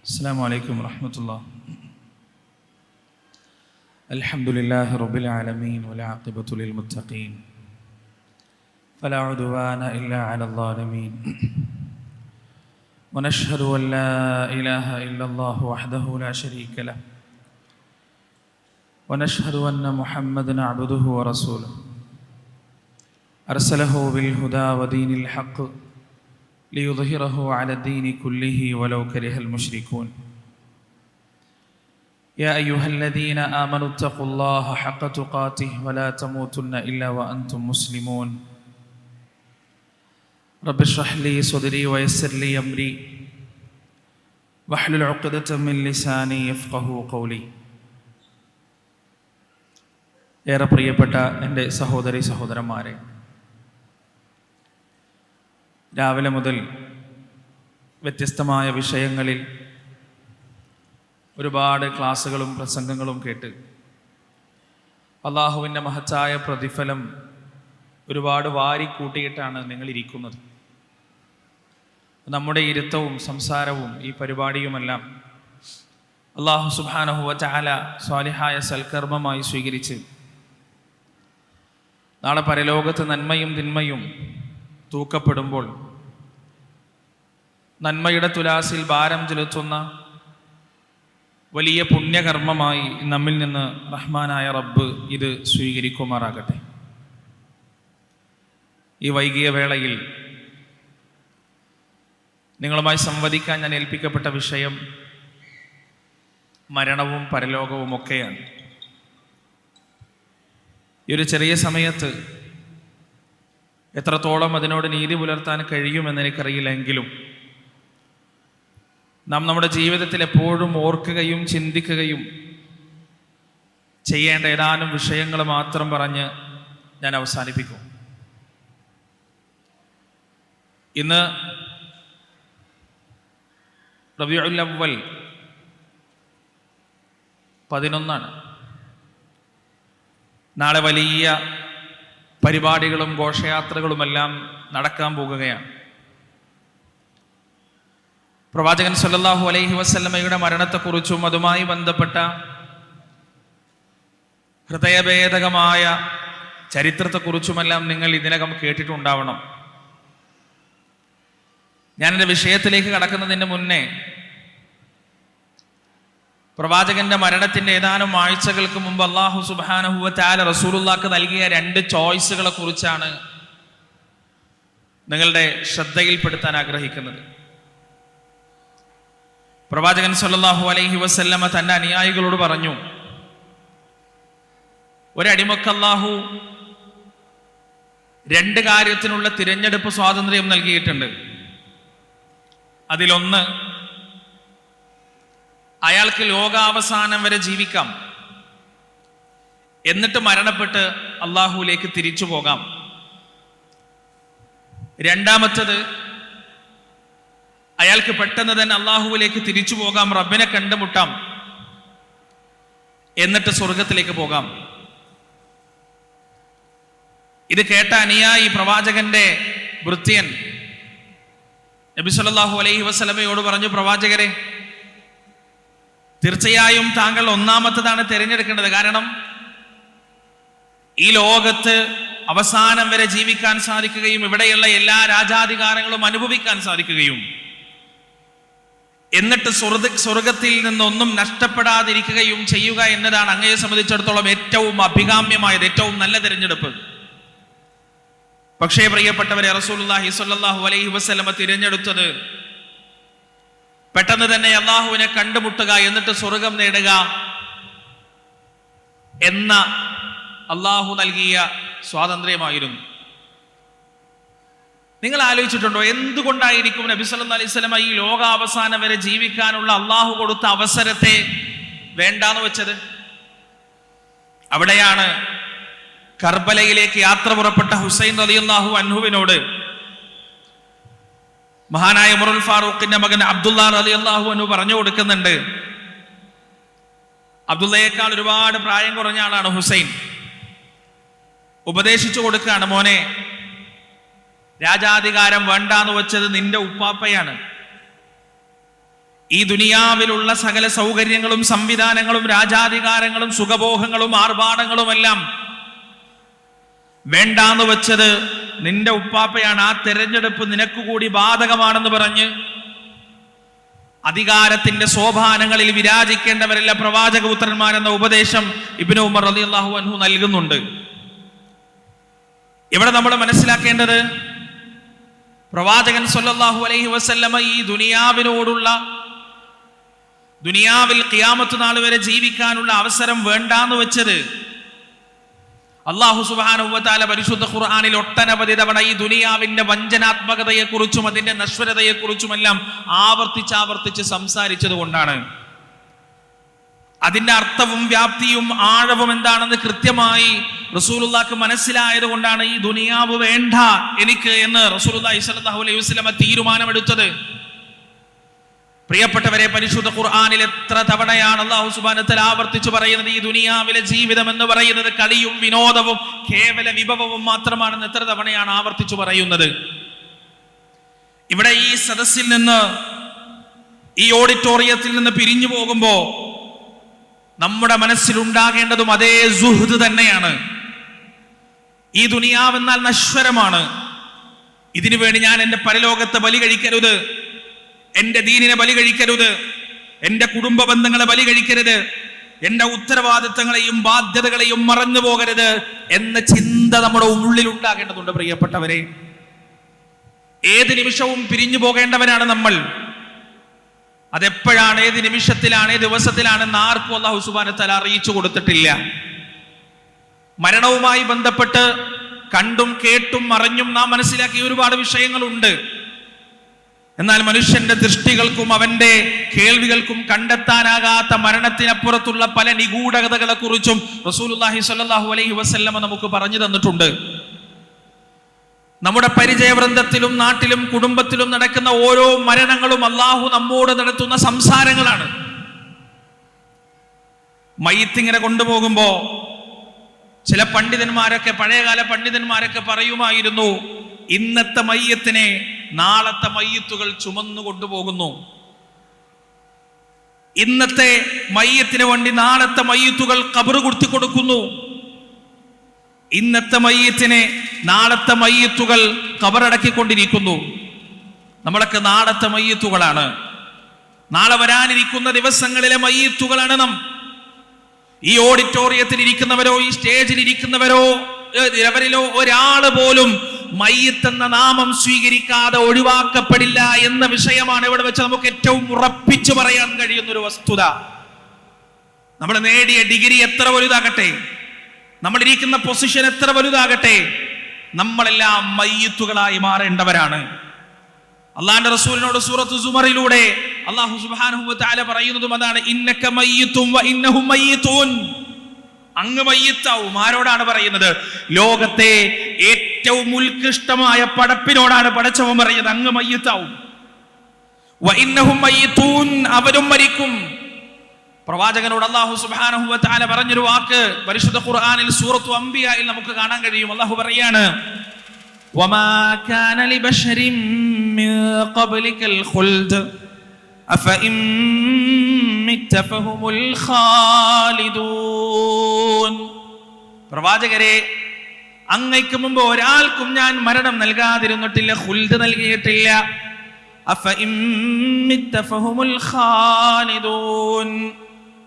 السلام عليكم ورحمة الله. الحمد لله رب العالمين والعاقبة للمتقين. فلا عدوان إلا على الظالمين. ونشهد أن لا إله إلا الله وحده لا شريك له. ونشهد أن محمدا عبده ورسوله. أرسله بالهدى ودين الحق. ليظهره على الدين كله ولو كره المشركون يا أيها الذين آمنوا اتقوا الله حق تقاته ولا تموتن إلا وأنتم مسلمون رب اشرح لي صدري ويسر لي أمري واحلل عقدة من لساني يفقه قولي ഏറെ പ്രിയപ്പെട്ട എൻ്റെ സഹോദരി സഹോദരന്മാരെ രാവിലെ മുതൽ വ്യത്യസ്തമായ വിഷയങ്ങളിൽ ഒരുപാട് ക്ലാസ്സുകളും പ്രസംഗങ്ങളും കേട്ട് അള്ളാഹുവിന്റെ മഹത്തായ പ്രതിഫലം ഒരുപാട് വാരിക്കൂട്ടിയിട്ടാണ് നിങ്ങളിരിക്കുന്നത്. നമ്മുടെ ഇരുത്തവും സംസാരവും ഈ പരിപാടിയുമെല്ലാം അള്ളാഹു സുബാനഹുവ ചാല സ്വാലിഹായ സൽക്കർമ്മമായി സ്വീകരിച്ച് നാളെ പരലോകത്ത് നന്മയും തിന്മയും തൂക്കപ്പെടുമ്പോൾ നന്മയുടെ തുലാസിൽ ഭാരം ചെലുത്തുന്ന വലിയ പുണ്യകർമ്മമായി നമ്മിൽ നിന്ന് റഹ്മാനായ റബ്ബ് ഇത് സ്വീകരിക്കുമാറാകട്ടെ. ഈ വൈകിയ വേളയിൽ നിങ്ങളുമായി സംവദിക്കാൻ ഞാൻ ഏൽപ്പിക്കപ്പെട്ട വിഷയം മരണവും പരലോകവും ഒക്കെയാണ് ഈ ഒരു ചെറിയ സമയത്ത് എത്രത്തോളം അതിനോട് നീതി പുലർത്താൻ കഴിയുമെന്ന് എനിക്കറിയില്ലെങ്കിലും നാം നമ്മുടെ ജീവിതത്തിൽ എപ്പോഴും ഓർക്കുകയും ചിന്തിക്കുകയും ചെയ്യേണ്ട ഏതാനും വിഷയങ്ങൾ മാത്രം പറഞ്ഞ് ഞാൻ അവസാനിപ്പിക്കും. ഇന്ന് റബിയുല്ലവൽ പതിനൊന്നാണ്. നാളെ വലിയ പരിപാടികളും ഘോഷയാത്രകളുമെല്ലാം നടക്കാൻ പോകുകയാണ്. പ്രവാചകൻ സല്ലാഹു അലൈഹി വസ്ലമയുടെ മരണത്തെക്കുറിച്ചും അതുമായി ബന്ധപ്പെട്ട ഹൃദയഭേദകമായ ചരിത്രത്തെക്കുറിച്ചുമെല്ലാം നിങ്ങൾ ഇതിനകം കേട്ടിട്ടുണ്ടാവണം. ഞാൻ വിഷയത്തിലേക്ക് കടക്കുന്നതിന് മുന്നേ പ്രവാചകന്റെ മരണത്തിന്റെ ഏതാനും ആഴ്ചകൾക്ക് മുമ്പ് അള്ളാഹു സുബാനഹുവ താല റസൂലുള്ളാക്ക് നൽകിയ രണ്ട് ചോയ്സുകളെ കുറിച്ചാണ് നിങ്ങളുടെ ശ്രദ്ധയിൽപ്പെടുത്താൻ ആഗ്രഹിക്കുന്നത്. പ്രവാചകൻ സല്ലാഹു അലൈഹി വസല്ലമ തന്റെ അനുയായികളോട് പറഞ്ഞു ഒരടിമക്ക് അള്ളാഹു രണ്ട് കാര്യത്തിനുള്ള തിരഞ്ഞെടുപ്പ് സ്വാതന്ത്ര്യം നൽകിയിട്ടുണ്ട്. അതിലൊന്ന് അയാൾക്ക് ലോകാവസാനം വരെ ജീവിക്കാം. എന്നിട്ട് മരണപ്പെട്ട് അള്ളാഹുലേക്ക് തിരിച്ചു പോകാം. രണ്ടാമത്തത് അയാൾക്ക് പെട്ടെന്ന് തന്നെ അള്ളാഹുവിലേക്ക് തിരിച്ചു പോകാം റബ്ബിനെ കണ്ടുമുട്ടാം. എന്നിട്ട് സ്വർഗത്തിലേക്ക് പോകാം. ഇത് കേട്ട അനുയായി പ്രവാചകന്റെ വൃത്യൻ നബി സല്ലല്ലാഹു അലൈഹി വസ്ലമയോട് പറഞ്ഞു പ്രവാചകരെ തീർച്ചയായും താങ്കൾ ഒന്നാമത്തതാണ് തിരഞ്ഞെടുക്കേണ്ടത്. കാരണം ഈ ലോകത്ത് അവസാനം വരെ ജീവിക്കാൻ സാധിക്കുകയും ഇവിടെയുള്ള എല്ലാ രാജാധികാരങ്ങളും അനുഭവിക്കാൻ സാധിക്കുകയും എന്നിട്ട് സ്വർഗ സ്വർഗത്തിൽ നിന്നൊന്നും നഷ്ടപ്പെടാതിരിക്കുകയും ചെയ്യുക എന്നതാണ് അങ്ങയെ സംബന്ധിച്ചിടത്തോളം ഏറ്റവും അഭികാമ്യമായത് ഏറ്റവും നല്ല തിരഞ്ഞെടുപ്പ്. പക്ഷേ പ്രിയപ്പെട്ടവരെ സ്വല്ലല്ലാഹു അലൈഹി വസല്ലമ തിരഞ്ഞെടുത്തത് പെട്ടെന്ന് തന്നെ അള്ളാഹുവിനെ കണ്ടുമുട്ടുക എന്നിട്ട് സ്വർഗം നേടുക എന്ന അള്ളാഹു നൽകിയ സ്വാതന്ത്ര്യമായിരുന്നു. നിങ്ങൾ ആലോചിച്ചിട്ടുണ്ടോ എന്തുകൊണ്ടായിരിക്കും നബി സല്ലു അലൈഹി വസല്ലമ ഈ ലോകാവസാനം വരെ ജീവിക്കാനുള്ള അള്ളാഹു കൊടുത്ത അവസരത്തെ വേണ്ടാന്ന് വെച്ചത്? അവിടെയാണ് കർബലയിലേക്ക് യാത്ര പുറപ്പെട്ട ഹുസൈൻ റളിയല്ലാഹു അൻഹുവിനോട് മഹാനായ മുറുൽ ഫാറൂഖിന്റെ മകൻ അബ്ദുള്ള അലി അള്ളാഹു അനു പറഞ്ഞു കൊടുക്കുന്നുണ്ട്. അബ്ദുള്ളയേക്കാൾ ഒരുപാട് പ്രായം കുറഞ്ഞ ആളാണ് ഹുസൈൻ. ഉപദേശിച്ചു കൊടുക്കുകയാണ് മോനെ രാജാധികാരം വേണ്ടാന്ന് വെച്ചത് നിന്റെ ഉപ്പാപ്പയാണ്. ഈ ദുനിയാവിലുള്ള സകല സൗകര്യങ്ങളും സംവിധാനങ്ങളും രാജാധികാരങ്ങളും സുഖഭോഗങ്ങളും ആർഭാടങ്ങളുമെല്ലാം വേണ്ടാന്ന് വെച്ചത് നിന്റെ ഉപ്പാപ്പയാണ്. ആ തെരഞ്ഞെടുപ്പ് നിനക്ക് കൂടി ബാധകമാണെന്ന് പറഞ്ഞ് അധികാരത്തിന്റെ സോപാനങ്ങളിൽ വിരാജിക്കേണ്ടവരല്ല പ്രവാചകപുത്രന്മാരെന്ന ഉപദേശം ഇബിന് ഉമർ അലി അള്ളാഹു അൻഹു നൽകുന്നുണ്ട്. ഇവിടെ നമ്മൾ മനസ്സിലാക്കേണ്ടത്? പ്രവാചകൻ സൊല്ലാഹു അലൈഹി വസല്ലമ ഈ ദുനിയാവിനോടുള്ള ദുനിയാവിൽ ഖിയാമത്ത് നാൾ വരെ ജീവിക്കാനുള്ള അവസരം വേണ്ടാന്ന് വെച്ചത് അള്ളാഹു സുബാനുവത്താല പരിശുദ്ധ ഖുർആാനിൽ ഒട്ടനവധി തവണ ഈ ദുനിയാവിന്റെ വഞ്ചനാത്മകതയെക്കുറിച്ചും അതിന്റെ നശ്വരതയെക്കുറിച്ചുമെല്ലാം ആവർത്തിച്ച് ആവർത്തിച്ച് സംസാരിച്ചത് കൊണ്ടാണ് അതിന്റെ അർത്ഥവും വ്യാപ്തിയും ആഴവും എന്താണെന്ന് കൃത്യമായി റസൂലുള്ളാക്ക് മനസ്സിലായത് കൊണ്ടാണ് ഈ ദുനിയാവ് വേണ്ട എനിക്ക് എന്ന് റസൂലുള്ളാഹി സ്വല്ലല്ലാഹു അലൈഹി വസല്ലമ തീരുമാനമെടുത്തത്. പ്രിയപ്പെട്ടവരെ പരിശുദ്ധ ഖുർആാനിൽ എത്ര തവണയാണ് അള്ളാഹു സുബാനത്തിൽ ആവർത്തിച്ചു പറയുന്നത് ഈ ദുനിയാവിലെ ജീവിതം എന്ന് പറയുന്നത് കളിയും വിനോദവും കേവല വിഭവവും മാത്രമാണെന്ന് എത്ര തവണയാണ് ആവർത്തിച്ചു പറയുന്നത്? ഇവിടെ ഈ സദസ്സിൽ നിന്ന് ഈ ഓഡിറ്റോറിയത്തിൽ നിന്ന് പിരിഞ്ഞു പോകുമ്പോ നമ്മുടെ മനസ്സിൽ ഉണ്ടാകേണ്ടതും അതേ സുഹൃത് തന്നെയാണ്. ഈ ദുനിയാവെന്നാൽ നശ്വരമാണ്. ഇതിനു വേണ്ടി ഞാൻ എന്റെ പരലോകത്തെ ബലി കഴിക്കരുത്. എന്റെ ദീനിനെ ബലി കഴിക്കരുത്. എന്റെ കുടുംബ ബന്ധങ്ങളെ ബലി കഴിക്കരുത്. എന്റെ ഉത്തരവാദിത്തങ്ങളെയും ബാധ്യതകളെയും മറന്നു പോകരുത് എന്ന ചിന്ത നമ്മുടെ ഉള്ളിൽ ഉണ്ടാകേണ്ടതുണ്ട് പ്രിയപ്പെട്ടവരെ. ഏത് നിമിഷവും പിരിഞ്ഞു പോകേണ്ടവരാണ് നമ്മൾ. അതെപ്പോഴാണ് ഏത് നിമിഷത്തിലാണ് ഏത് ദിവസത്തിലാണെന്ന് ആർക്കും അള്ളാഹു സുബാനത്താൽ അറിയിച്ചു കൊടുത്തിട്ടില്ല. മരണവുമായി ബന്ധപ്പെട്ട് കണ്ടും കേട്ടും അറിഞ്ഞും നാം മനസ്സിലാക്കിയ ഒരുപാട് വിഷയങ്ങളുണ്ട്. എന്നാൽ മനുഷ്യന്റെ ദൃഷ്ടികൾക്കും അവന്റെ കേൾവികൾക്കും കണ്ടെത്താനാകാത്ത മരണത്തിനപ്പുറത്തുള്ള പല നിഗൂഢതകളെ കുറിച്ചും റസൂലുല്ലാഹി സ്വല്ലല്ലാഹു അലൈഹി വസ്ല്ലമ നമുക്ക് പറഞ്ഞു തന്നിട്ടുണ്ട്. നമ്മുടെ പരിചയവൃന്ദത്തിലും നാട്ടിലും കുടുംബത്തിലും നടക്കുന്ന ഓരോ മരണങ്ങളും അള്ളാഹു നമ്മോട് നടത്തുന്ന സംസാരങ്ങളാണ്. മയ്യത്തിങ്ങനെ കൊണ്ടുപോകുമ്പോ ചില പണ്ഡിതന്മാരൊക്കെ പഴയകാല പണ്ഡിതന്മാരൊക്കെ പറയുമായിരുന്നു ഇന്നത്തെ മയ്യത്തിനെ നാളത്തെ മയ്യത്തുകൾ ചുമന്നു കൊണ്ടുപോകുന്നു. ഇന്നത്തെ മയ്യത്തിന് വേണ്ടി നാളത്തെ മയ്യത്തുകൾ കബറ് കുർത്തി കൊടുക്കുന്നു. ഇന്നത്തെ മയ്യത്തിനെ നാളത്തെ മയ്യത്തുകൾ കബറടക്കിക്കൊണ്ടിരിക്കുന്നു നമ്മളൊക്കെ നാളത്തെ മയ്യത്തുകളാണ്. നാളെ വരാനിരിക്കുന്ന ദിവസങ്ങളിലെ മയ്യത്തുകളാണ് നാം. ഈ ഓഡിറ്റോറിയത്തിൽ ഇരിക്കുന്നവരോ ഈ സ്റ്റേജിൽ ഇരിക്കുന്നവരോ അവരിലോ ഒരാൾ പോലും മയ്യത്ത് എന്ന നാമം സ്വീകരിക്കാതെ ഒഴിവാക്കപ്പെടില്ല എന്ന വിഷയമാണ് ഇവിടെ വെച്ച് നമുക്ക് ഏറ്റവും ഉറപ്പിച്ചു പറയാൻ കഴിയുന്ന ഒരു വസ്തുത. നമ്മൾ നേടിയ ഡിഗ്രി എത്ര വലുതാകട്ടെ? നമ്മളിരിക്കുന്ന പൊസിഷൻ എത്ര വലുതാകട്ടെ? നമ്മളെല്ലാം മയ്യത്തുകളായി മാറേണ്ടവരാണ്. അള്ളാന്റെ റസൂലിനോട് സൂറത്ത് സുമറിലൂടെ അള്ളാഹു സുബ്ഹാനഹു താല പറയുന്നതും അതാണ് ഇന്നക്ക മയ്യത്തും ഇന്നഹും മയ്യിത്തൂൻ. അങ്ങ് മയ്യത്താവും. ആരോടാണ് പറയുന്നത്? ലോകത്തെ ഏറ്റവും ഏറ്റവും ഉത്കൃഷ്ടമായ പടപ്പിനോടാണ് പടച്ചവൻ പറയുന്നത്. അങ്ങ് മയ്യത്താവും. അവരും മരിക്കും. പ്രവാചകനോട് അള്ളാഹു സുബാനഹുല പറഞ്ഞൊരു വാക്ക് പരിശുദ്ധ ഖുർആാനിൽ സൂറത്തു അംബിയായിൽ നമുക്ക് കാണാൻ കഴിയും. അള്ളാഹു പറയാണ് പ്രവാചകരെ അങ്ങയ്ക്ക് മുമ്പ് ഒരാൾക്കും ഞാൻ മരണം നൽകാതിരുന്നിട്ടില്ല ഹുൽദ് നൽകിയിട്ടില്ല.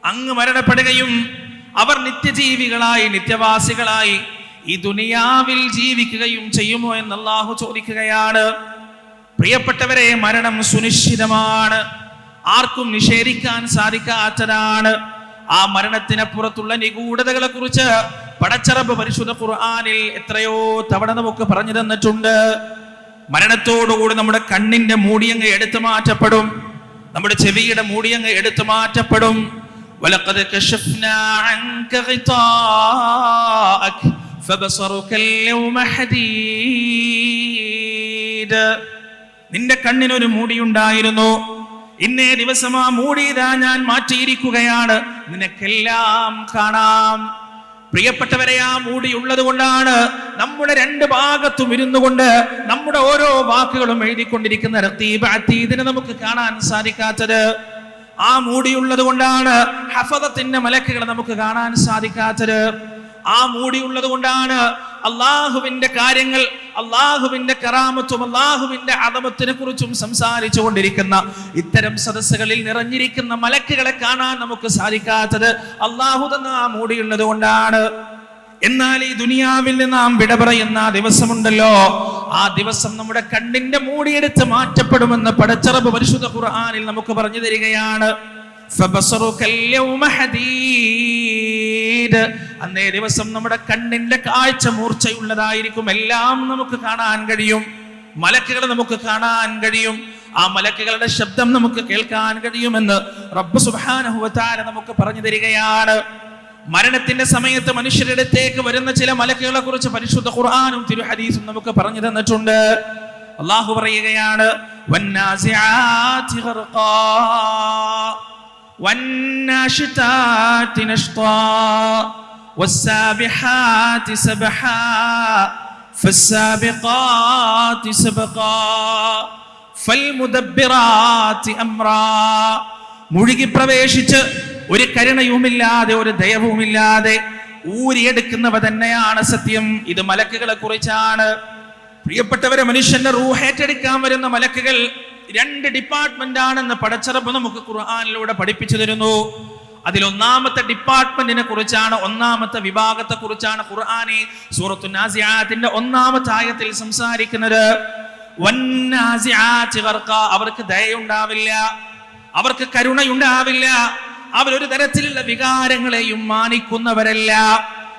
അങ്ങ് മരണപ്പെടുകയും അവർ നിത്യജീവികളായി നിത്യവാസികളായി ഈ ദുനിയാവിൽ ജീവിക്കുകയും ചെയ്യുമോ എന്ന് അള്ളാഹു ചോദിക്കുകയാണ്. പ്രിയപ്പെട്ടവരെ മരണം സുനിശ്ചിതമാണ്. ആർക്കും നിഷേധിക്കാൻ സാധിക്കാത്തതാണ്. ആ മരണത്തിനപ്പുറത്തുള്ള നിഗൂഢതകളെ കുറിച്ച് പടച്ചറബ് പരിശുദ്ധ ഖുർആാനിൽ എത്രയോ തവണ നമുക്ക് പറഞ്ഞു തന്നിട്ടുണ്ട്. മരണത്തോടുകൂടി നമ്മുടെ കണ്ണിന്റെ മൂടിയങ്ങ് എടുത്തു മാറ്റപ്പെടും. നമ്മുടെ ചെവിയുടെ മൂടിയങ്ങ് എടുത്തു മാറ്റപ്പെടും. നിന്റെ കണ്ണിനൊരു മൂടിയുണ്ടായിരുന്നു. ഇന്നേ ദിവസം ആ മൂടിയതാ ഞാൻ മാറ്റിയിരിക്കുകയാണ്. നിനക്കെല്ലാം കാണാം. പ്രിയപ്പെട്ടവരെ ആ മൂടി ഉള്ളത് കൊണ്ടാണ് നമ്മുടെ രണ്ട് ഭാഗത്തും ഇരുന്നു കൊണ്ട് നമ്മുടെ ഓരോ വാക്കുകളും എഴുതിക്കൊണ്ടിരിക്കുന്ന റത്തീബ് അത്തീതിനെ നമുക്ക് കാണാൻ സാധിക്കാത്തത്. ആ മൂടിയുള്ളത് കൊണ്ടാണ് ഹഫദത്തിന്റെ മലക്കുകളെ നമുക്ക് കാണാൻ സാധിക്കാത്തത്. ആ മൂടി ഉള്ളത് കൊണ്ടാണ് അള്ളാഹുവിന്റെ കാര്യങ്ങൾ അള്ളാഹുവിന്റെ കറാമത്തും അള്ളാഹുവിന്റെ അതമത്തിനെ കുറിച്ചും സംസാരിച്ചു കൊണ്ടിരിക്കുന്ന ഇത്തരം സദസ്സുകളിൽ നിറഞ്ഞിരിക്കുന്ന മലക്കുകളെ കാണാൻ നമുക്ക് സാധിക്കാത്തത് അള്ളാഹു തന്ന ആ മൂടിയുള്ളത് കൊണ്ടാണ്. എന്നാൽ ഈ ദുനിയാവിൽ നിന്ന് നാം വിട പറയുന്ന ആ ദിവസമുണ്ടല്ലോ. ആ ദിവസം നമ്മുടെ കണ്ണിന്റെ മൂടിയെടുത്ത് മാറ്റപ്പെടുമെന്ന് പടച്ചറബ് പരിശുദ്ധ ഖുർആാനിൽ നമുക്ക് പറഞ്ഞു തരികയാണ്. അന്നേ ദിവസം നമ്മുടെ കണ്ണിന്റെ കാഴ്ച മൂർച്ചയുള്ളതായിരിക്കും. എല്ലാം നമുക്ക് കാണാൻ കഴിയും. മലക്കുകളെ നമുക്ക് കാണാൻ കഴിയും. ആ മലക്കുകളുടെ ശബ്ദം നമുക്ക് കേൾക്കാൻ കഴിയുമെന്ന് റബ്ബ് സുബ്ഹാനഹു വ നമുക്ക് പറഞ്ഞു തരികയാണ്. മരണത്തിന്റെ സമയത്ത് മനുഷ്യരുടെ അടുത്തേക്ക് വരുന്ന ചില മലക്കുകളെ കുറിച്ച് പരിശുദ്ധ ഖുർആാനും തിരുഹദീസും നമുക്ക് പറഞ്ഞു തന്നിട്ടുണ്ട്. അള്ളാഹു പറയുകയാണ് വന്നാസിആതി نشطا والسابحات سبحا വസ്സാബിഹാതി سبقا فالمدبرات أمرا മുഴുകി പ്രവേശിച്ച് ഒരു കരുണയുമില്ലാതെ ഒരു ദയവുമില്ലാതെ ഊരിയെടുക്കുന്നവ തന്നെയാണ് സത്യം. ഇത് മലക്കുകളെ കുറിച്ചാണ്. പ്രിയപ്പെട്ടവരെ മനുഷ്യന്റെ റൂഹേറ്റെടുക്കാൻ വരുന്ന മലക്കുകൾ രണ്ട് ഡിപ്പാർട്ട്മെന്റ് ആണെന്ന് പടച്ചറപ്പ് നമുക്ക് ഖുർആാനിലൂടെ പഠിപ്പിച്ചു തരുന്നു. അതിൽ ഒന്നാമത്തെ ഡിപ്പാർട്ട്മെന്റിനെ കുറിച്ചാണ് ഒന്നാമത്തെ വിഭാഗത്തെ കുറിച്ചാണ് ഖുർആാനി സൂറത്തു നാസിയാത്തിന്റെ ഒന്നാമത്തെ ആയത്തിൽ സംസാരിക്കുന്നത്. അവർക്ക് ദയുണ്ടാവില്ല അവർക്ക് കരുണയുണ്ടാവില്ല അവരൊരു തരത്തിലുള്ള വികാരങ്ങളെയും മാനിക്കുന്നവരല്ല.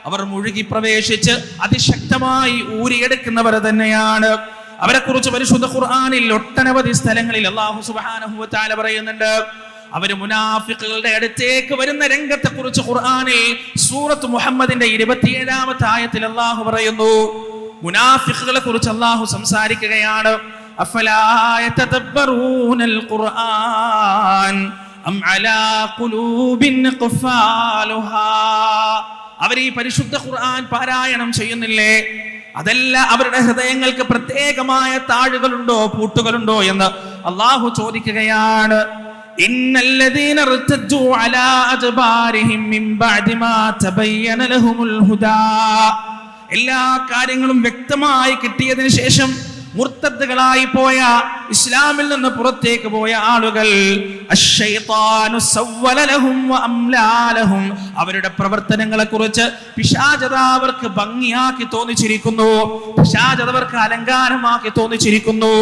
അവർ മുഴുകി പ്രവേശിച്ച് അതിശക്തമായി ഊരിയെടുക്കുന്നവർ തന്നെയാണ്. അവരെ കുറിച്ച് പരിശുദ്ധ ഖുർആാനിൽ ഒട്ടനവധി സ്ഥലങ്ങളിൽ അള്ളാഹു തആല പറയുന്നുണ്ട്. അവർ മുനാഫിക്കുകളുടെ അടുത്തേക്ക് വരുന്ന രംഗത്തെ കുറിച്ച് ഖുർആാനിൽ സൂറത്ത് മുഹമ്മദിന്റെ ഇരുപത്തിയേഴാമത്തെ ആയത്തിൽ അള്ളാഹു പറയുന്നു. മുനാഫിക്കുകളെ കുറിച്ച് അള്ളാഹു സംസാരിക്കുകയാണ് അവർ ഈ പരിശുദ്ധ ഖുർആൻ പാരായണം ചെയ്യുന്നില്ലേ? അതല്ല അവരുടെ ഹൃദയങ്ങൾക്ക് പ്രത്യേകമായ താഴുകളുണ്ടോ പൂട്ടുകളുണ്ടോ എന്ന് അള്ളാഹു ചോദിക്കുകയാണ്. എല്ലാ കാര്യങ്ങളും വ്യക്തമായി കിട്ടിയതിനു ശേഷം മുർത്തദ്ദുകളായി പോയ ഇസ്ലാമിൽ നിന്ന് പുറത്തേക്ക് പോയ ആളുകൾ അവരുടെ പ്രവർത്തനങ്ങളെ കുറിച്ച് പിശാചത അവർക്ക് ഭംഗിയാക്കി തോന്നിച്ചിരിക്കുന്നു പിശാചത അവർക്ക് അലങ്കാരമാക്കി തോന്നിച്ചിരിക്കുന്നു.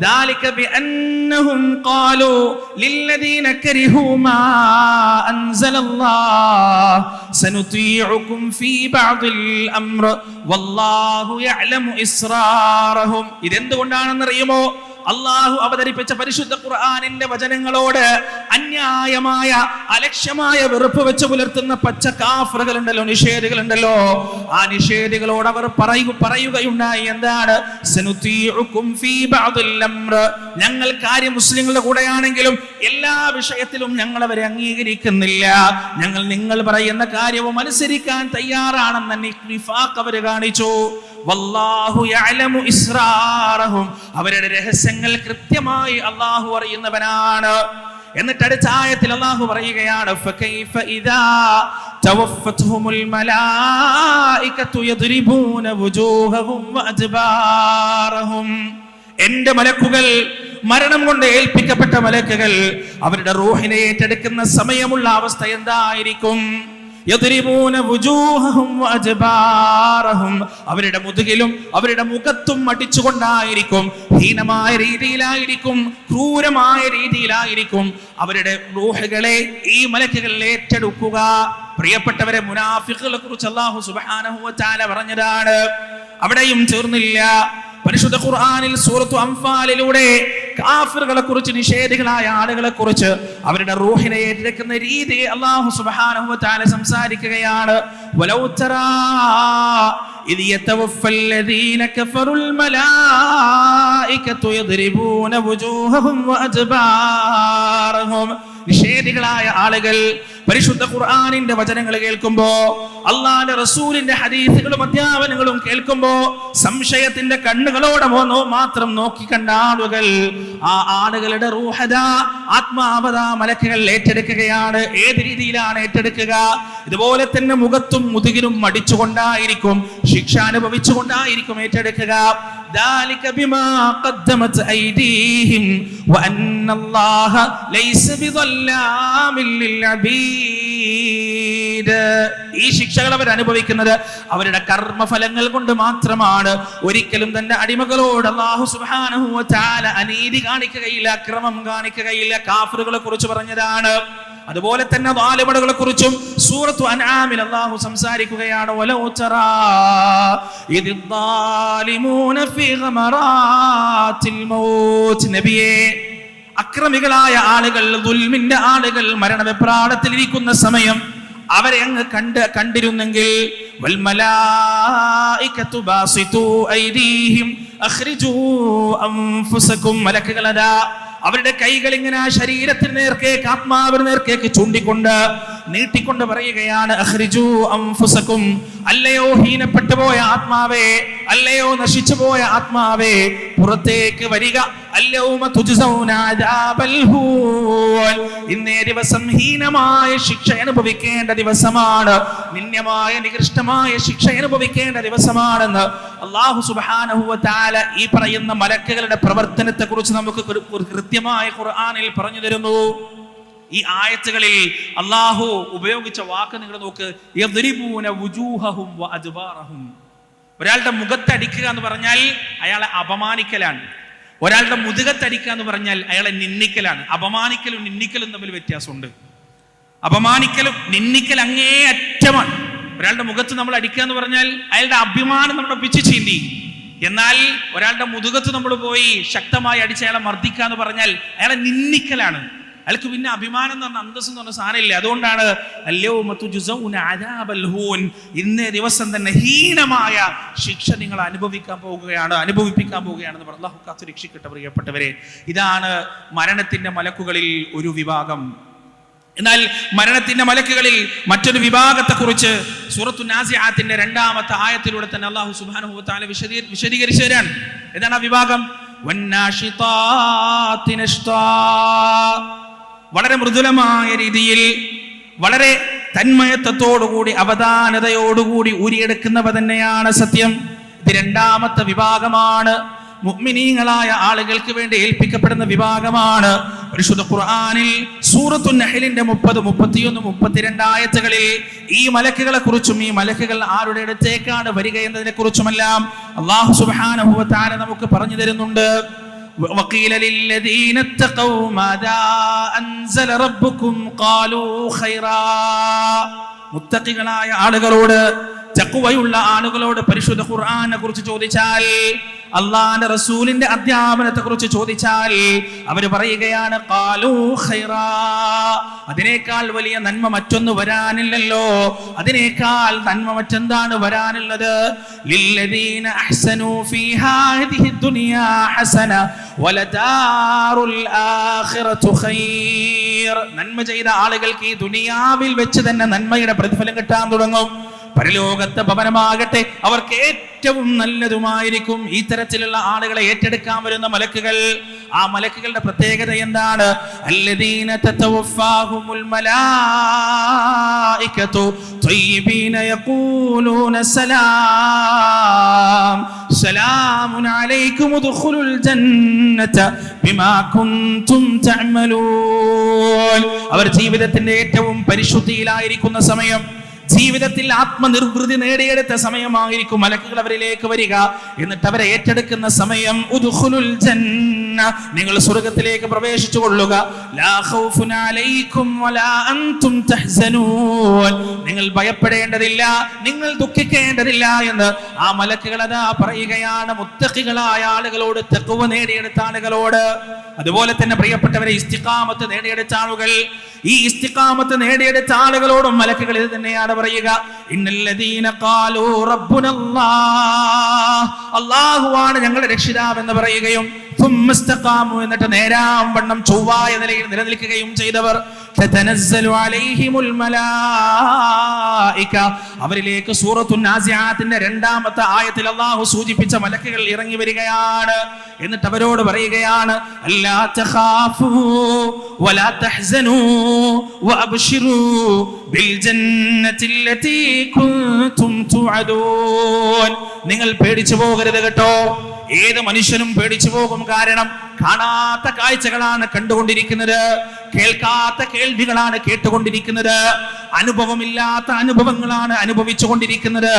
ذلك بأنهم قالوا للذين كرهوا ما أنزل الله سنطيعكم في بعض الأمر والله يعلم إسرارهم ഇതെന്തുകൊണ്ടാണെന്ന് അറിയുമോ അള്ളാഹു അവതരിപ്പിച്ച പരിശുദ്ധ ഖുർആാനിന്റെ വചനങ്ങളോട് അന്യായമായ അലക്ഷ്യമായ വെറുപ്പ് വെച്ച് പുലർത്തുന്ന പച്ച കാഫറുകൾ ഉണ്ടല്ലോ നിഷേധികൾ ഉണ്ടല്ലോ ആ നിഷേധികളോട് അവർ പറയു പറയുകയുണ്ടായി. എന്താണ്. ഞങ്ങൾ കാര്യം മുസ്ലിങ്ങളുടെ കൂടെയാണെങ്കിലും എല്ലാ വിഷയത്തിലും ഞങ്ങൾ അവരെ അംഗീകരിക്കുന്നില്ല. ഞങ്ങൾ നിങ്ങൾ പറയുന്ന കാര്യവും അനുസരിക്കാൻ തയ്യാറാണെന്ന് അവർ കാണിച്ചു. അവരുടെ രഹസ്യങ്ങൾ കൃത്യമായി അള്ളാഹു അറിയുന്നവനാണ്. എന്നിട്ട് അടുത്ത ആയത്തിൽ അള്ളാഹു പറയുകയാണ് എന്റെ മലക്കുകൾ മരണം കൊണ്ട് ഏൽപ്പിക്കപ്പെട്ട മലക്കുകൾ അവരുടെ റൂഹിനെ ഏറ്റെടുക്കുന്ന സമയമുള്ള അവസ്ഥ എന്തായിരിക്കും. അവരുടെ മുതുകിലും അവരുടെ മുഖത്തും അടിച്ചുകൊണ്ടായിരിക്കും ഹീനമായ രീതിയിലായിരിക്കും ക്രൂരമായ രീതിയിലായിരിക്കും അവരുടെ റൂഹകളെ ഈ മലക്കുകൾ ഏറ്റെടുക്കുക. പ്രിയപ്പെട്ടവരെ മുനാഫിഖുകളെ കുറിച്ച് സുബ്ഹാനഹു വ തആല പറഞ്ഞതാണ് അവിടെയും തീർന്നില്ല പരിശുദ്ധ ഖുർആനിൽ സൂറത്തു അംഫാലിലൂടെ കാഫിറുകളെ കുറിച്ച് നിഷേധികളായ ആളുകളെ കുറിച്ച് അവരുടെ റൂഹിനെ ഏറ്റെടുക്കുന്ന രീതി അള്ളാഹു സുബ്ഹാനഹു വ തആല സംസാരിക്കുകയാണ് വലൗ തറാ إذ يتوفى الذين كفروا الملائكة يضربون وجوههم وأدبارهم നിഷേധികളായ ആളുകൾ പരിശുദ്ധ ഖുർആനിന്റെ വചനങ്ങൾ കേൾക്കുമ്പോ അള്ളാന്റെ റസൂലിന്റെ ഹദീസുകളും അധ്യാപനങ്ങളും കേൾക്കുമ്പോ സംശയത്തിന്റെ കണ്ണുകളോടെ നോ മാത്രം നോക്കി കണ്ട ആളുകൾ ആ ആളുകളുടെ റൂഹത ആത്മാവത മലക്കുകൾ ഏറ്റെടുക്കുകയാണ് ഏത് രീതിയിലാണ് ഏറ്റെടുക്കുക ഇതുപോലെ തന്നെ മുഖത്തും മുതുകിലും മടിച്ചുകൊണ്ടായിരിക്കും ശിക്ഷ അനുഭവിച്ചുകൊണ്ടായിരിക്കും ഏറ്റെടുക്കുക ذلك بما قدمت أيديهم وأن الله ليس بظلام للعبيد ഈ ശിക്ഷകൾ അവർ അനുഭവിക്കുന്നത് അവരുടെ കർമ്മഫലങ്ങൾ കൊണ്ട് മാത്രമാണ്. ഒരിക്കലും തന്റെ അടിമകളോട് അള്ളാഹു തആല അനീതി കാണിക്കുകയില്ല അക്രമം കാണിക്കുകയില്ല. കാഫറുകളെ കുറിച്ച് പറഞ്ഞതാണ്. അതുപോലെ തന്നെ വാലിബടുകളെ കുറിച്ചും സൂറത്തു അനാമിൽ അള്ളാഹു സംസാരിക്കുകയാണ്. നബിയേ അക്രമികളായ ആളുകൾ ദുൽമിന്റെ ആളുകൾ മരണവെപ്രാളത്തിൽ ഇരിക്കുന്ന സമയം അവരെ അങ്ങ് കണ്ട് കണ്ടിരുന്നെങ്കിൽ മലക്കുകളതാ അവരുടെ കൈകൾ ഇങ്ങനെ ആ ശരീരത്തിന് നേർക്കേക്ക് ആത്മാവിന് നേർക്കേക്ക് ചൂണ്ടിക്കൊണ്ട് നീട്ടിക്കൊണ്ട് പറയുകയാണ് അഹ്രിജു അംഫുസക്കും അല്ലയോ ഹീനപ്പെട്ടു പോയ ആത്മാവേ അല്ലയോ നശിച്ചു പോയ ആത്മാവേ പുറത്തേക്ക് വരിക. ഇന്നേ ദിവസം ഹീനമായ ശിക്ഷ അനുഭവിക്കേണ്ട ദിവസമാണ്. നിന്യമായ നികൃഷ്ടമായ ശിക്ഷ അനുഭവിക്കേണ്ട ദിവസമാണെന്ന് അള്ളാഹു സുബ്ഹാനഹു വ തആല ഈ പറയുന്ന മലക്കുകളുടെ പ്രവർത്തനത്തെ കുറിച്ച് നമുക്ക് കൃത്യമായ ഖുർആാനിൽ പറഞ്ഞു തരുന്നു. ഈ ആയത്തുകളിൽ അള്ളാഹു ഉപയോഗിച്ച വാക്ക് നിങ്ങൾ നോക്ക്. ഒരാളുടെ മുഖത്തടിക്കുക എന്ന് പറഞ്ഞാൽ അയാളെ അപമാനിക്കലാണ്. ഒരാളുടെ മുതുകത്തടിക്കുക എന്ന് പറഞ്ഞാൽ അയാളെ നിന്ദിക്കലാണ്. അപമാനിക്കലും നിന്ദിക്കലും തമ്മിൽ വ്യത്യാസമുണ്ട്. അപമാനിക്കലും നിന്ദിക്കൽ അങ്ങേ അറ്റമാണ് ഒരാളുടെ മുഖത്ത് നമ്മൾ അടിക്കുക എന്ന് പറഞ്ഞാൽ അയാളുടെ അഭിമാനം നമ്മുടെ പിച്ച് ചീന്തി. എന്നാൽ ഒരാളുടെ മുതുകത്ത് നമ്മൾ പോയി ശക്തമായി അടിച്ച് അയാളെ മർദ്ദിക്കുക എന്ന് പറഞ്ഞാൽ അയാളെ നിന്ദിക്കലാണ്. അയാൾക്ക് പിന്നെ അഭിമാനം എന്ന് പറഞ്ഞ അന്തസ് എന്ന് പറഞ്ഞ സാധനമില്ല അതുകൊണ്ടാണ് ഇന്നേ ദിവസം തന്നെ ഹീനമായ ശിക്ഷ നിങ്ങൾ അനുഭവിക്കാൻ പോവുകയാണ് അനുഭവിപ്പിക്കാൻ പോവുകയാണെന്ന് പറഞ്ഞു അള്ളാഹു രക്ഷിക്കട്ടെ പ്രിയപ്പെട്ടവരെ. ഇതാണ് മരണത്തിന്റെ മലക്കുകളിൽ ഒരു വിഭാഗം. എന്നാൽ മരണത്തിന്റെ മലക്കുകളിൽ മറ്റൊരു വിഭാഗത്തെ കുറിച്ച് സൂറത്തു നാസിയാത്തിന്റെ രണ്ടാമത്തെ ആയത്തിലൂടെ തന്നെ അള്ളാഹു വിശദീ വിശദീകരിച്ചു തരാൻ. എന്താണ് ആ വിഭാഗം? വളരെ മൃദുലമായ രീതിയിൽ വളരെ തന്മയത്വത്തോടുകൂടി അവധാനതയോടുകൂടി ഊരിയെടുക്കുന്നവ തന്നെയാണ് സത്യം. ഇത് രണ്ടാമത്തെ വിഭാഗമാണ്. മുഅ്മിനീങ്ങളായ ആളുകൾക്ക് വേണ്ടി ഏൽപ്പിക്കപ്പെടുന്ന വിഭാഗമാണ് പരിശുദ്ധ ഖുർആനിൽ സൂറത്തു നഹലിന്റെ മുപ്പത് മുപ്പത്തിയൊന്ന് മുപ്പത്തിരണ്ട് ആയത്തുകളിൽ ഈ മലക്കുകളെ കുറിച്ചും ഈ മലക്കുകൾ ആരുടെ അടുത്തേക്കാണ് വരിക എന്നതിനെ കുറിച്ചുമെല്ലാം അള്ളാഹു സുബ്ഹാനഹു വ തആല നമുക്ക് പറഞ്ഞു തരുന്നുണ്ട് وقيل للذين اتقوا ماذا أنزل ربكم قالوا خيرا മുത്തക്കികളായ ആളുകളോട് ചക്കുവയുള്ള ആളുകളോട് പരിശുദ്ധ ഖുർആനെ കുറിച്ച് ചോദിച്ചാൽ അള്ളാന്റെ റസൂലിന്റെ അധ്യാപനത്തെ കുറിച്ച് ചോദിച്ചാൽ അവർ പറയുകയാണ്. അതിനേക്കാൾ വലിയ നന്മ മറ്റൊന്ന് വരാനില്ലല്ലോ. അതിനേക്കാൾ നന്മ മറ്റെന്താണ് വരാനുള്ളത്? ദുനിയാ ഹസന വലദാറുൽ ഖൈർ. നന്മ ചെയ്ത ആളുകൾക്ക് ഈ ദുനിയാവിൽ വെച്ച് തന്നെ നന്മയുടെ പ്രതിഫലം കിട്ടാൻ തുടങ്ങും. പരലോകത്തെ ഭവനമാകട്ടെ. അവർക്ക് ഏറ്റവും നല്ലതുമായിരിക്കും ഈ തരത്തിലുള്ള ആളുകളെ ഏറ്റെടുക്കാൻ വരുന്ന മലക്കുകൾ. ആ മലക്കുകളുടെ പ്രത്യേകത എന്താണ്? അവർ ജീവിതത്തിന്റെ ഏറ്റവും പരിശുദ്ധിയിലായിരിക്കുന്ന സമയം ജീവിതത്തിൽ ആത്മനിർവൃതി നേടിയെടുത്ത സമയമായിരിക്കും. മലക്കുകൾ അവരിലേക്ക് വരിക. എന്നിട്ട് അവരെ ഏറ്റെടുക്കുന്ന സമയം നിങ്ങൾ സ്വർഗത്തിലേക്ക് പ്രവേശിച്ചു കൊള്ളുക അലൈക്കും വലാ തഹ്സനൂൻ. നിങ്ങൾ ഭയപ്പെടേണ്ടതില്ല നിങ്ങൾ ദുഃഖിക്കേണ്ടതില്ല എന്ന് ആ മലക്കുകൾ അതാ പറയുകയാണ്. മുത്തഖികളായ ആളുകളോട് തെക്കുവ നേടിയെടുത്ത ആളുകളോട്. അതുപോലെ തന്നെ പ്രിയപ്പെട്ടവരെ ഇസ്തിഖാമത്ത് നേടിയെടുത്ത ആളുകൾ. ഈ ഇസ്തിഖാമത്ത് നേടിയെടുത്ത ആളുകളോടും മലക്കുകൾ ഇത് തന്നെയാണ് പറയുക. അള്ളാഹുവാണ് ഞങ്ങളുടെ രക്ഷിതാവ് എന്ന് പറയുകയും എന്നിട്ട് നേരാം വണ്ണം ചൊവ്വായ നിലയിൽ നിലനിൽക്കുകയും ചെയ്തവർ അവരിലേക്ക് സൂറത്തു നാസിയാത്തിന്റെ രണ്ടാമത്തെ ആയത്തിൽ അള്ളാഹു സൂചിപ്പിച്ച മലക്കുകൾ ഇറങ്ങി വരികയാണ്. എന്നിട്ട് അവരോട് പറയുകയാണ് നിങ്ങൾ പേടിച്ചു പോകരുത് കേട്ടോ. ഏത് മനുഷ്യനും പേടിച്ചു പോകും കാരണം കാണാത്ത കാഴ്ചകളാണ് കണ്ടുകൊണ്ടിരിക്കുന്നത്. കേൾക്കാത്ത കേൾവികളാണ് കേട്ടുകൊണ്ടിരിക്കുന്നത്. അനുഭവമില്ലാത്ത അനുഭവങ്ങളാണ് അനുഭവിച്ചു കൊണ്ടിരിക്കുന്നത്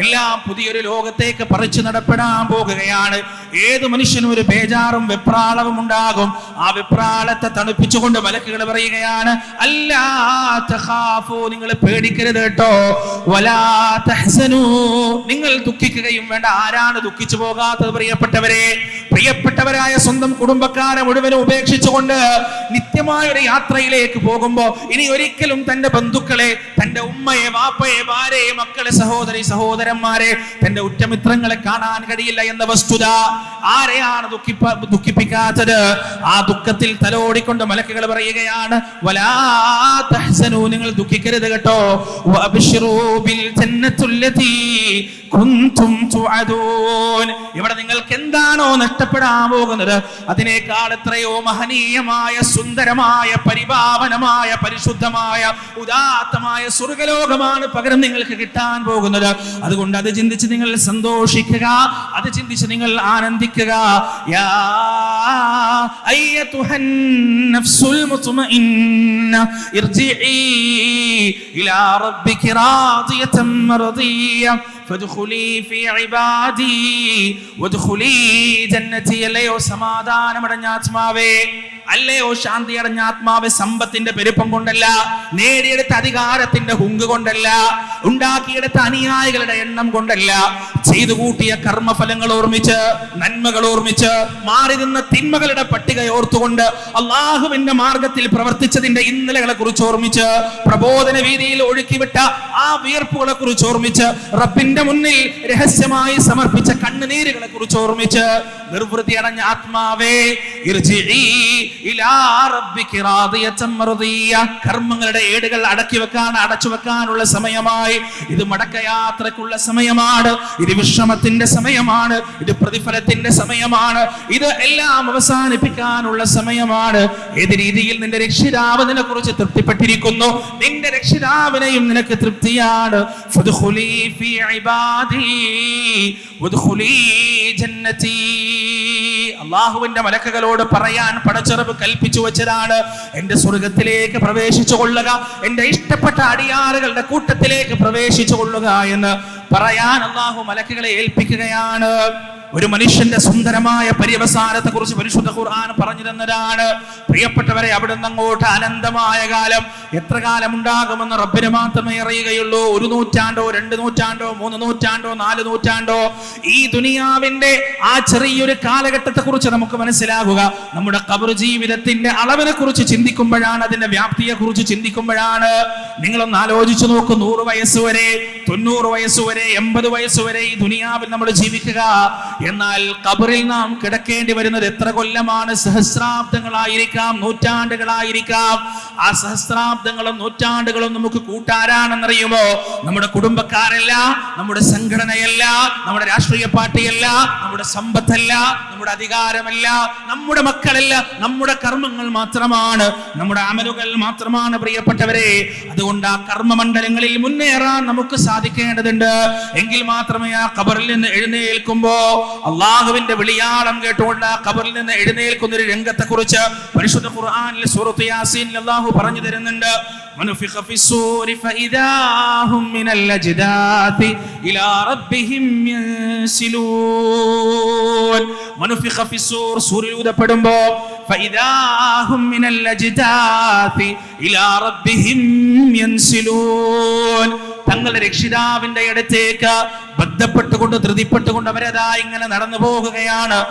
എല്ലാം പുതിയൊരു ലോകത്തേക്ക് പറിച്ചു നടപ്പെടാൻ പോകുകയാണ്. ഏത് മനുഷ്യനും ഒരു ബേജാറും വെപ്രാളവും ഉണ്ടാകും. ആ വെപ്രാളത്തെ തണുപ്പിച്ചുകൊണ്ട് മലക്കുകൾ പറയുകയാണ് അല്ലാ തഖാഫൂ നിങ്ങൾ പേടിക്കരുത് കേട്ടോ. നിങ്ങൾ ദുഃഖിക്കുകയും വേണ്ട. ആരാണ് ദുഃഖിച്ചു പോകാത്തത് പ്രിയപ്പെട്ടവരെ? പ്രിയപ്പെട്ടവരായ സ്വന്തം കുടുംബക്കാരെ മുഴുവനും ഉപേക്ഷിച്ചുകൊണ്ട് നിത്യമായ ഒരു യാത്രയിലേക്ക് പോകുമ്പോൾ ഇനി ഒരിക്കലും തന്റെ ബന്ധുക്കളെ തന്റെ ഉമ്മയെ വാപ്പയെ ഭാര്യയെ മക്കളെ സഹോദരി സഹോദരന്മാരെ തന്റെ ഉറ്റമിത്രങ്ങളെ കാണാൻ കഴിയില്ല എന്ന വസ്തുത ആരെയാണ് ദുഃഖിപ്പ ദുഃഖിപ്പിക്കാത്തത്? ആ ദുഃഖത്തിൽ തലോടിക്കൊണ്ട് മലക്കുകൾ പറയുകയാണ് വലാ തഹ്സനൂ നിങ്ങൾ ദുഃഖിക്കരുത് കേട്ടോ. ഇവിടെ നിങ്ങൾക്ക് എന്താണോ നഷ്ടപ്പെടാൻ പോകുന്നത്? അതിനേക്കാൾ എത്രയോ മഹനീയമായ സുന്ദരമായ പരിപാവനമായ പരിശുദ്ധമായ ഉദാത്തമായ സ്വർഗലോകമാണ് പകരം നിങ്ങൾക്ക് കിട്ടാൻ പോകുന്നത്. അതുകൊണ്ട് അത് ചിന്തിച്ച് നിങ്ങൾ സന്തോഷിക്കുക അത് ചിന്തിച്ച് നിങ്ങൾ ആനന്ദിക്കുക. യാ ഇലാ റബ്ബിക റാദിയതൻ മർദിയ. സമാധാനമടഞ്ഞ ആത്മാവേ. അല്ലയോ ശാന്തി അടഞ്ഞ ആത്മാവ് സമ്പത്തിന്റെ പെരുപ്പം കൊണ്ടല്ല നേടിയെടുത്ത അധികാരത്തിന്റെ ഹുങ്ക് കൊണ്ടല്ല ഉണ്ടാക്കിയെടുത്ത അനുയായികളുടെ എണ്ണം കൊണ്ടല്ല ചെയ്തു കൂട്ടിയ കർമ്മഫലങ്ങൾ ഓർമ്മിച്ച് നന്മകൾ ഓർമ്മിച്ച് മാറി നിന്ന തിന്മകളുടെ പട്ടിക ഓർത്തുകൊണ്ട് അള്ളാഹുവിന്റെ മാർഗത്തിൽ പ്രവർത്തിച്ചതിന്റെ ഇന്നലകളെ കുറിച്ച് ഓർമ്മിച്ച് പ്രബോധന വീതിയിൽ ഒഴുക്കിവിട്ട ആ വിയർപ്പുകളെ കുറിച്ച് ഓർമ്മിച്ച് റബ്ബിന്റെ മുന്നിൽ രഹസ്യമായി സമർപ്പിച്ച കണ്ണുനീരുകളെ കുറിച്ച് ഓർമ്മിച്ച് നിർവൃതി അടഞ്ഞ ആത്മാവേ കർമ്മങ്ങളുടെ ഏടുകൾ അടക്കി വെക്കാൻ അടച്ചു വെക്കാനുള്ള സമയമായി. ഇത് മടക്കയാത്രക്കുള്ള സമയമാണ്. ഇത് വിശ്രമത്തിന്റെ സമയമാണ്. ഇത് പ്രതിഫലത്തിന്റെ സമയമാണ്. ഇത് എല്ലാം അവസാനിപ്പിക്കാനുള്ള സമയമാണ്. ഏത് രീതിയിൽ നിന്റെ രക്ഷിതാവ് നിന്നെ കുറിച്ച് തൃപ്തിപ്പെട്ടിരിക്കുന്നു? നിന്റെ രക്ഷിതാവിനെയും നിനക്ക് തൃപ്തിയാണ്. ഇബാദി ജന്നതി അള്ളാഹുവിന്റെ മലക്കുകളോട് പറയാൻ പടച്ചെറവ് കൽപ്പിച്ചു വെച്ചതാണ്. എന്റെ സ്വർഗത്തിലേക്ക് പ്രവേശിച്ചു കൊള്ളുക എന്റെ ഇഷ്ടപ്പെട്ട അടിയാറുകളുടെ കൂട്ടത്തിലേക്ക് പ്രവേശിച്ചു കൊള്ളുക എന്ന് പറയാൻ അള്ളാഹു മലക്കുകളെ ഏൽപ്പിക്കുകയാണ്. ഒരു മനുഷ്യന്റെ സുന്ദരമായ പര്യവസാനത്തെ കുറിച്ച് പരിശുദ്ധ ഖുർആൻ പറഞ്ഞു തന്നതാണ് പ്രിയപ്പെട്ടവരെ അവിടുന്ന് അങ്ങോട്ട് അനന്തമായ കാലം എത്ര കാലം ഉണ്ടാകുമെന്ന് റബ്ബിന് മാത്രമേ അറിയുകയുള്ളൂ. ഒരു നൂറ്റാണ്ടോ രണ്ട് നൂറ്റാണ്ടോ മൂന്ന് നൂറ്റാണ്ടോ നാല് നൂറ്റാണ്ടോ? ഈ ദുനിയാവിന്റെ ആ ചെറിയൊരു കാലഘട്ടത്തെ കുറിച്ച് നമുക്ക് മനസ്സിലാകുക നമ്മുടെ കബർ ജീവിതത്തിന്റെ അളവിനെ കുറിച്ച് ചിന്തിക്കുമ്പോഴാണ് അതിന്റെ വ്യാപ്തിയെ കുറിച്ച് ചിന്തിക്കുമ്പോഴാണ് നിങ്ങളൊന്ന് ആലോചിച്ചു നോക്കൂ നൂറ് വയസ്സ് വരെ തൊണ്ണൂറ് വയസ്സ് വരെ എൺപത് വയസ്സ് വരെ ഈ ദുനിയാവിൽ നമ്മൾ ജീവിക്കുക. എന്നാൽ കബറിൽ നാം കിടക്കേണ്ടി വരുന്നത് എത്ര കൊല്ലമാണ്? സഹസ്രാബ്ദങ്ങളായിരിക്കാം നൂറ്റാണ്ടുകളായിരിക്കാം. ആ സഹസ്രാബ്ദങ്ങളും നൂറ്റാണ്ടുകളും നമുക്ക് കൂട്ടാരാണെന്നറിയുമോ? നമ്മുടെ കുടുംബക്കാരല്ല നമ്മുടെ സംഘടനയല്ല നമ്മുടെ രാഷ്ട്രീയ പാർട്ടിയല്ല നമ്മുടെ സമ്പത്തല്ല നമ്മുടെ അധികാരമല്ല നമ്മുടെ മക്കളല്ല നമ്മുടെ കർമ്മങ്ങൾ മാത്രമാണ് നമ്മുടെ അമലുകൾ മാത്രമാണ് പ്രിയപ്പെട്ടവരെ. അതുകൊണ്ട് ആ കർമ്മമണ്ഡലങ്ങളിൽ മുന്നേറാൻ നമുക്ക് സാധിക്കേണ്ടതുണ്ട് എങ്കിൽ മാത്രമേ ആ ഖബറിൽ നിന്ന് എഴുന്നേൽക്കുമ്പോ അള്ളാഹുവിന്റെ വിളിയാളം കേട്ടുകൊണ്ട് ആ ഖബറിൽ നിന്ന് എഴുന്നേൽക്കുന്ന ഒരു രംഗത്തെ കുറിച്ച് പരിശുദ്ധ ഖുർആനിൽ സൂറത്ത് യാസീനിൽ അള്ളാഹു പറഞ്ഞു തരുന്നുണ്ട് ونفخ في الصور فإذا هم من الأجداث إلى ربهم ينسلون ونفخ في الصور സൂര്യൻ തങ്ങളുടെ രക്ഷിതാവിന്റെ അടുത്തേക്ക് ബന്ധപ്പെട്ടുകൊണ്ട് ധൃതിപ്പെട്ടുകൊണ്ട് അവരതാ ഇങ്ങനെ നടന്നു പോകുകയാണ്.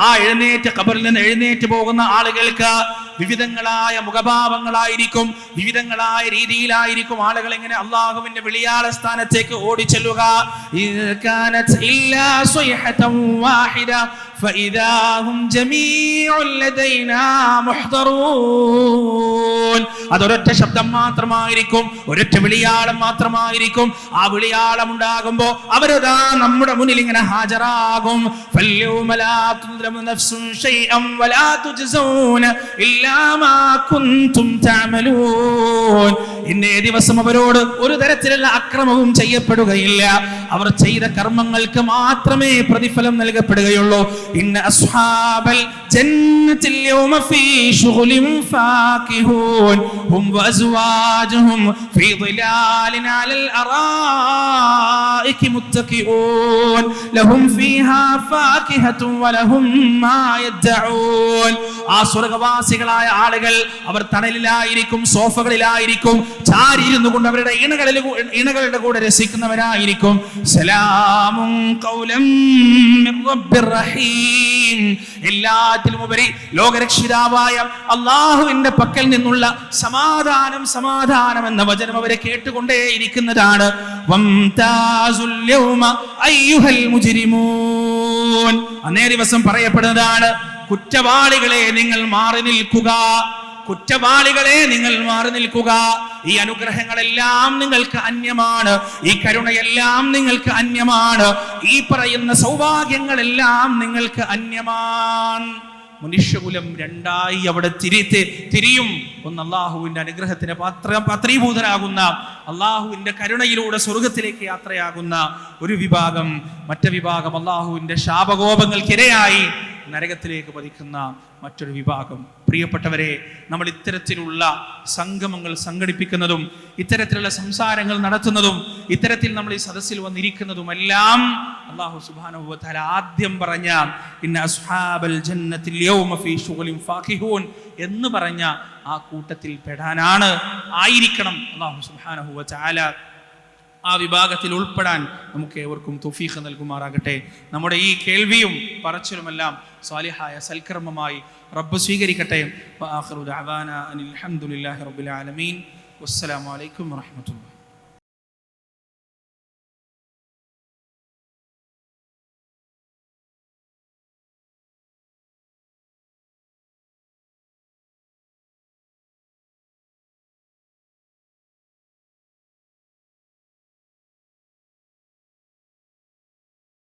ആ എഴുന്നേറ്റ് കബറിൽ നിന്ന് എഴുന്നേറ്റ് പോകുന്ന ആളുകൾക്ക് വിവിധങ്ങളായ മുഖഭാവങ്ങളായിരിക്കും വിവിധങ്ങളായ രീതിയിലായിരിക്കും ആളുകൾ ഇങ്ങനെ അള്ളാഹുവിന്റെ വിളിയാള സ്ഥാനത്തേക്ക് ഓടിച്ചെല്ലുക واحدة അതൊരൊറ്റ ശബ്ദം മാത്രമായിരിക്കും ഒരൊറ്റ വിളിയാളം മാത്രമായിരിക്കും. ആ വിളിയാളം ഉണ്ടാകുമ്പോ അവരൊരാ നമ്മുടെ മുന്നിൽ ഇങ്ങനെ ഹാജരാകും. ഇന്നേ ദിവസം അവരോട് ഒരു തരത്തിലുള്ള അക്രമവും ചെയ്യപ്പെടുകയില്ല. അവർ ചെയ്ത കർമ്മങ്ങൾക്ക് മാത്രമേ പ്രതിഫലം നൽകപ്പെടുകയുള്ളൂ. ഇന്ന അസ്ഹാബൽ ജന്നത്തിൽ യൗമ ഫീ ശുഗ്ലിൻ ഫാകിഹൂൻ ഹും വഅസ്വാജുഹും ഫീ ظلال على അറായികി متكئون. ലഹും ഫീഹാ ഫാകിഹത്തുൻ ولهم മാ يدعون. ആ സ്വർഗവാസികളായ ആളുകൾ അവർ തണലിലായിരിക്കും സോഫകളിലായിരിക്കും ചാരിയിരുന്നു കൊണ്ട് അവരുടെ ഇണകളിൽ ഇണകളുടെ കൂടെ രസിക്കുന്നവരായിരിക്കും. സലാമും കൗലം റബ്ബിർ റഹീം. എല്ലാത്തിലും ഉപരി ലോകരക്ഷിതാവായ അള്ളാഹുവിന്റെ പക്കൽ നിന്നുള്ള സമാധാനം സമാധാനം എന്ന വചനം അവരെ കേട്ടുകൊണ്ടേ ഇരിക്കുന്നതാണ്. അന്നേ ദിവസം പറയപ്പെടുന്നതാണ് കുറ്റവാളികളെ നിങ്ങൾ മാറി നിൽക്കുക. കുറ്റവാളികളെ നിങ്ങൾ മാറി നിൽക്കുക. ഈ അനുഗ്രഹങ്ങളെല്ലാം നിങ്ങൾക്ക് അന്യമാണ്. ഈ കരുണയെല്ലാം നിങ്ങൾക്ക് അന്യമാണ്. ഈ പറയുന്ന സൗഭാഗ്യങ്ങളെല്ലാം നിങ്ങൾക്ക് അന്യമാണ്. മനുഷ്യകുലം രണ്ടായി അവിടെ തിരി തിരിയും. ഒന്ന് അള്ളാഹുവിന്റെ അനുഗ്രഹത്തിന് പാത്ര പത്രീഭൂതരാകുന്ന അള്ളാഹുവിന്റെ കരുണയിലൂടെ സ്വർഗത്തിലേക്ക് യാത്രയാകുന്ന ഒരു വിഭാഗം. മറ്റു വിഭാഗം അള്ളാഹുവിന്റെ ശാപകോപങ്ങൾക്കിരയായി നരകത്തിലേക്ക് പതിക്കുന്ന മറ്റൊരു വിഭാഗം. പ്രിയപ്പെട്ടവരെ നമ്മൾ ഇത്തരത്തിലുള്ള സംഗമങ്ങൾ സംഘടിപ്പിക്കുന്നതും ഇത്തരത്തിലുള്ള സംസാരങ്ങൾ നടത്തുന്നതും ഇത്തരത്തിൽ നമ്മൾ ഈ സദസ്സിൽ വന്നിരിക്കുന്നതുമെല്ലാം അള്ളാഹു തആല ആദ്യം പറഞ്ഞ എന്ന് പറഞ്ഞ ആ കൂട്ടത്തിൽ പെടാനാണ്. ആയിരിക്കണം അള്ളാഹു തആല ആ വിഭാഗത്തിൽ ഉൾപ്പെടാൻ നമുക്ക് ഏവർക്കും തുഫീഖ് നൽകുമാറാകട്ടെ. നമ്മുടെ ഈ കേൾവിയും പറച്ചിലുമെല്ലാം സ്വാലിഹായ സൽക്കർമ്മമായി റബ്ബ് സ്വീകരിക്കട്ടെ. അലഹമുല്ലാ അനിൽ ഹംദുലില്ലാഹി റബ്ബിൽ ആലമീൻ. വസ്സലാമു അലൈക്കും വറഹ്മത്തുള്ളാഹി.